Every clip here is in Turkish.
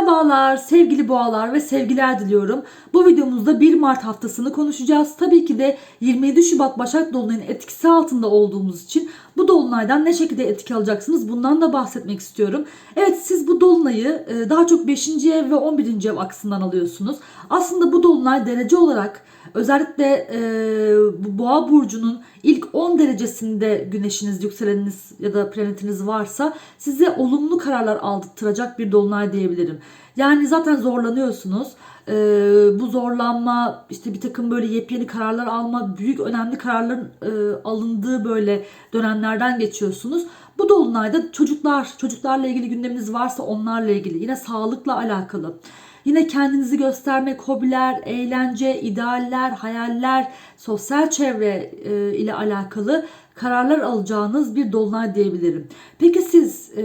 Merhabalar sevgili boğalar ve sevgiler diliyorum. Bu videomuzda 1 Mart haftasını konuşacağız. Tabii ki de 27 Şubat Başak Dolunay'ın etkisi altında olduğumuz için bu dolunaydan ne şekilde etki alacaksınız bundan da bahsetmek istiyorum. Evet siz bu dolunayı e, daha çok 5. ev ve 11. ev aksından alıyorsunuz. Aslında bu dolunay derece olarak özellikle e, bu boğa burcunun ilk 10 derecesinde güneşiniz, yükseleniniz ya da planetiniz varsa size olumlu kararlar aldırtacak bir dolunay diyebilirim. Yani zaten zorlanıyorsunuz. Ee, bu zorlanma işte bir takım böyle yepyeni kararlar alma, büyük önemli kararların e, alındığı böyle dönemlerden geçiyorsunuz. Bu dolunayda çocuklar, çocuklarla ilgili gündeminiz varsa onlarla ilgili, yine sağlıkla alakalı. Yine kendinizi göstermek, hobiler, eğlence, idealler, hayaller, sosyal çevre e, ile alakalı kararlar alacağınız bir dolunay diyebilirim. Peki siz e,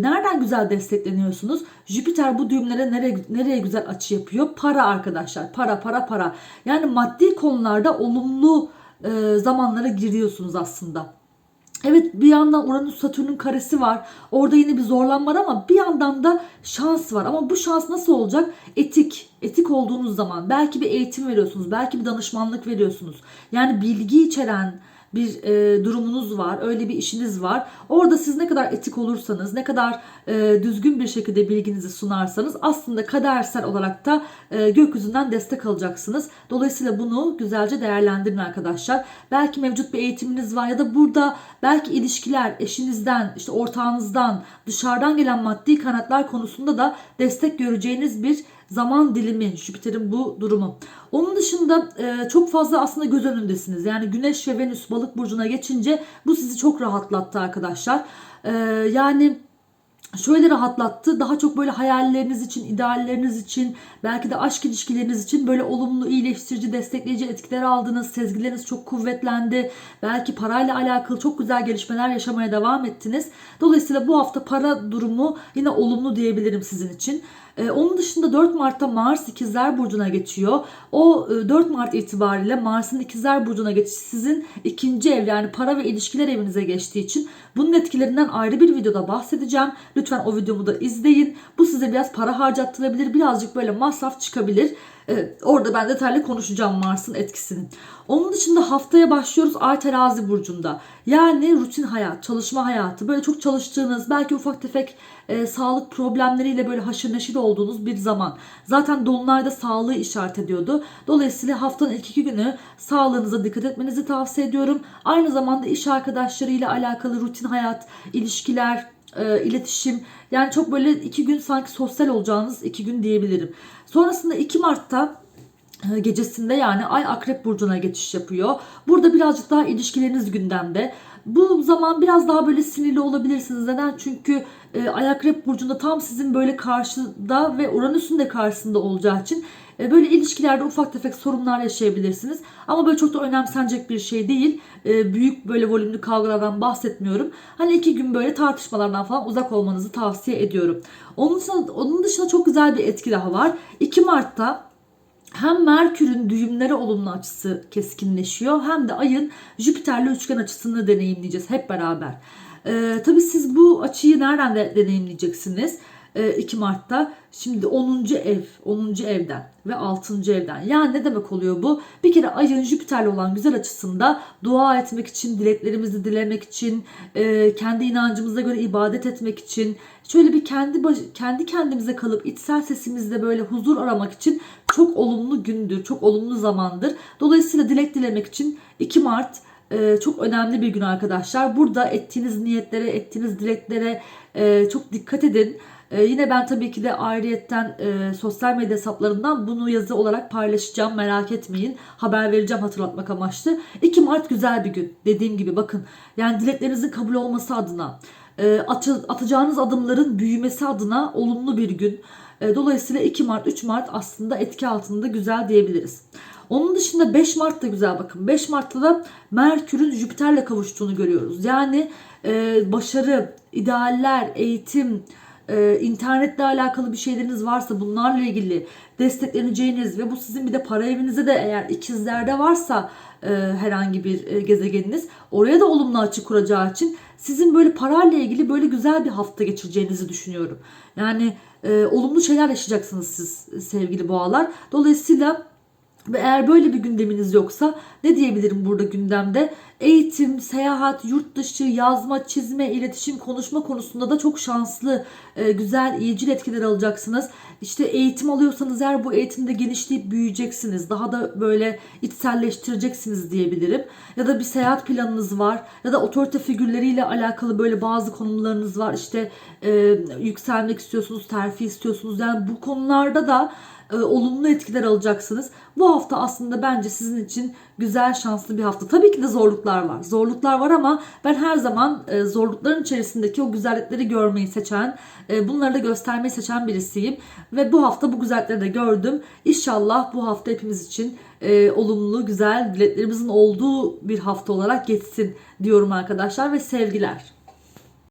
nereden güzel destekleniyorsunuz? Jüpiter bu düğümlere nereye, nereye güzel açı yapıyor? Para arkadaşlar. Para, para, para. Yani maddi konularda olumlu e, zamanlara giriyorsunuz aslında. Evet bir yandan Uranüs Satürn'ün karesi var. Orada yine bir zorlanma var ama bir yandan da şans var. Ama bu şans nasıl olacak? Etik. Etik olduğunuz zaman belki bir eğitim veriyorsunuz. Belki bir danışmanlık veriyorsunuz. Yani bilgi içeren bir e, durumunuz var, öyle bir işiniz var. Orada siz ne kadar etik olursanız, ne kadar e, düzgün bir şekilde bilginizi sunarsanız aslında kadersel olarak da e, gökyüzünden destek alacaksınız. Dolayısıyla bunu güzelce değerlendirin arkadaşlar. Belki mevcut bir eğitiminiz var ya da burada belki ilişkiler eşinizden, işte ortağınızdan, dışarıdan gelen maddi kanatlar konusunda da destek göreceğiniz bir zaman dilimi Jüpiter'in bu durumu. Onun dışında e, çok fazla aslında göz önündesiniz. Yani Güneş ve Venüs balık burcuna geçince bu sizi çok rahatlattı arkadaşlar. E, yani şöyle rahatlattı. Daha çok böyle hayalleriniz için, idealleriniz için, belki de aşk ilişkileriniz için böyle olumlu, iyileştirici, destekleyici etkiler aldınız. Sezgileriniz çok kuvvetlendi. Belki parayla alakalı çok güzel gelişmeler yaşamaya devam ettiniz. Dolayısıyla bu hafta para durumu yine olumlu diyebilirim sizin için. Ee, onun dışında 4 Mart'ta Mars İkizler Burcu'na geçiyor. O e, 4 Mart itibariyle Mars'ın İkizler Burcu'na geçişi sizin ikinci ev yani para ve ilişkiler evinize geçtiği için bunun etkilerinden ayrı bir videoda bahsedeceğim. Lütfen o videomu da izleyin. Bu size biraz para harcattırabilir. Birazcık böyle masraf çıkabilir. Ee, orada ben detaylı konuşacağım Mars'ın etkisini. Onun dışında haftaya başlıyoruz Ay Terazi Burcu'nda. Yani rutin hayat, çalışma hayatı. Böyle çok çalıştığınız, belki ufak tefek e, sağlık problemleriyle böyle haşır neşir olduğunuz bir zaman. Zaten Dolunay'da sağlığı işaret ediyordu. Dolayısıyla haftanın ilk iki günü sağlığınıza dikkat etmenizi tavsiye ediyorum. Aynı zamanda iş arkadaşlarıyla alakalı rutin hayat, ilişkiler, e, iletişim. Yani çok böyle iki gün sanki sosyal olacağınız iki gün diyebilirim. Sonrasında 2 Mart'ta e, gecesinde yani Ay Akrep Burcu'na geçiş yapıyor. Burada birazcık daha ilişkileriniz gündemde. Bu zaman biraz daha böyle sinirli olabilirsiniz. Neden? Çünkü e, Akrep Burcu'nda tam sizin böyle karşıda ve Uranüs'ün de karşısında olacağı için e, böyle ilişkilerde ufak tefek sorunlar yaşayabilirsiniz. Ama böyle çok da önemsenecek bir şey değil. E, büyük böyle volümlü kavgalardan bahsetmiyorum. Hani iki gün böyle tartışmalardan falan uzak olmanızı tavsiye ediyorum. Onun dışında, onun dışında çok güzel bir etki daha var. 2 Mart'ta hem Merkür'ün düğümlere olumlu açısı keskinleşiyor hem de ayın Jüpiter'le üçgen açısını deneyimleyeceğiz hep beraber. Ee, tabii siz bu açıyı nereden de deneyimleyeceksiniz? Ee, 2 Mart'ta şimdi 10. ev, 10. evden ve 6. evden. Yani ne demek oluyor bu? Bir kere ayın Jüpiter'le olan güzel açısında dua etmek için, dileklerimizi dilemek için, e, kendi inancımıza göre ibadet etmek için, şöyle bir kendi baş, kendi kendimize kalıp içsel sesimizde böyle huzur aramak için çok olumlu gündür, çok olumlu zamandır. Dolayısıyla dilek dilemek için 2 Mart e, çok önemli bir gün arkadaşlar. Burada ettiğiniz niyetlere, ettiğiniz dileklere e, çok dikkat edin. E, yine ben tabii ki de ayrıyetten e, sosyal medya hesaplarından bunu yazı olarak paylaşacağım. Merak etmeyin. Haber vereceğim hatırlatmak amaçlı. 2 Mart güzel bir gün. Dediğim gibi bakın. Yani dileklerinizin kabul olması adına, e, atacağınız adımların büyümesi adına olumlu bir gün. E, dolayısıyla 2 Mart, 3 Mart aslında etki altında güzel diyebiliriz. Onun dışında 5 Mart da güzel bakın. 5 Mart'ta da Merkür'ün Jüpiter'le kavuştuğunu görüyoruz. Yani e, başarı, idealler, eğitim, e, internetle alakalı bir şeyleriniz varsa bunlarla ilgili destekleneceğiniz ve bu sizin bir de para evinize de eğer ikizlerde varsa e, herhangi bir e, gezegeniniz oraya da olumlu açı kuracağı için sizin böyle parayla ilgili böyle güzel bir hafta geçireceğinizi düşünüyorum. Yani e, olumlu şeyler yaşayacaksınız siz sevgili boğalar. Dolayısıyla ve eğer böyle bir gündeminiz yoksa ne diyebilirim burada gündemde? Eğitim, seyahat, yurt dışı, yazma, çizme, iletişim, konuşma konusunda da çok şanslı, e, güzel, iyicil etkiler alacaksınız. İşte eğitim alıyorsanız eğer bu eğitimde genişleyip büyüyeceksiniz. Daha da böyle içselleştireceksiniz diyebilirim. Ya da bir seyahat planınız var. Ya da otorite figürleriyle alakalı böyle bazı konumlarınız var. İşte e, yükselmek istiyorsunuz, terfi istiyorsunuz. Yani bu konularda da e, olumlu etkiler alacaksınız. Bu hafta aslında bence sizin için güzel şanslı bir hafta. Tabii ki de zorluklar var. Zorluklar var ama ben her zaman e, zorlukların içerisindeki o güzellikleri görmeyi seçen, e, bunları da göstermeyi seçen birisiyim. Ve bu hafta bu güzellikleri de gördüm. İnşallah bu hafta hepimiz için e, olumlu, güzel dileklerimizin olduğu bir hafta olarak geçsin diyorum arkadaşlar ve sevgiler.